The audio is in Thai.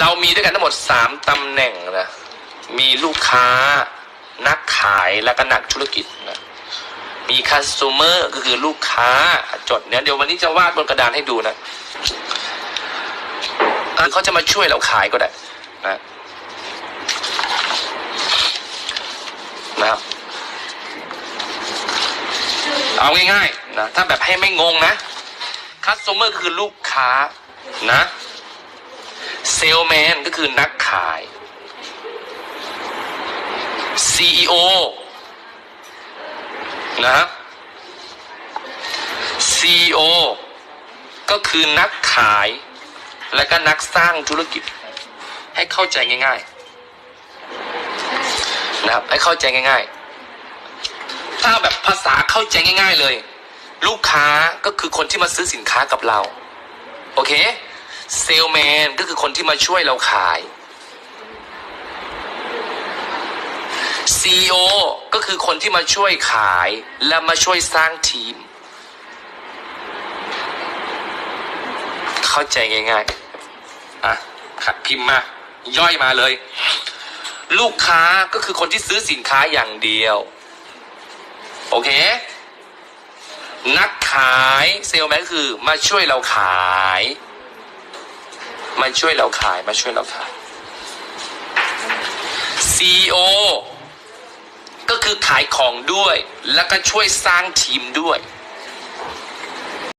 เรามีด้วยกันทั้งหมดสามตำแหน่งนะมีลูกค้า นักขายและก็นักธุรกิจนะมีคัสเมอร์ก็คือลูกค้าจดเนี่ยเดี๋ยววันนี้จะวาดบนกระดานให้ดูนะคือเขาจะมาช่วยเราขายก็ได้นะนะครับเอาง่ายๆนะถ้าแบบให้ไม่งงนะคัสเมอร์คือลูกค้านะ เซลแมนก็คือนักขาย CEO นะ CEO ก็คือนักขาย และก็นักสร้างธุรกิจ ให้เข้าใจง่าย ๆ นะครับ ให้เข้าใจง่าย ๆ ถ้าแบบภาษาเข้าใจง่าย ๆ เลย ลูกค้าก็คือคนที่มาซื้อสินค้ากับเรา โอเค เซลแมนก็คือคนที่มาช่วยเราขาย CEO ก็คือคนที่มาช่วยขายและมาช่วยสร้างทีม เข้าใจง่ายๆ อะขัดพิมพ์มา ย่อยมาเลย ลูกค้าก็คือคนที่ซื้อสินค้าอย่างเดียว โอเค นักขายเซลแมนก็คือมาช่วยเราขาย มาช่วยเราขายมาช่วยเราขาย CEO ก็คือขายของด้วย แล้วก็ช่วยสร้างทีมด้วย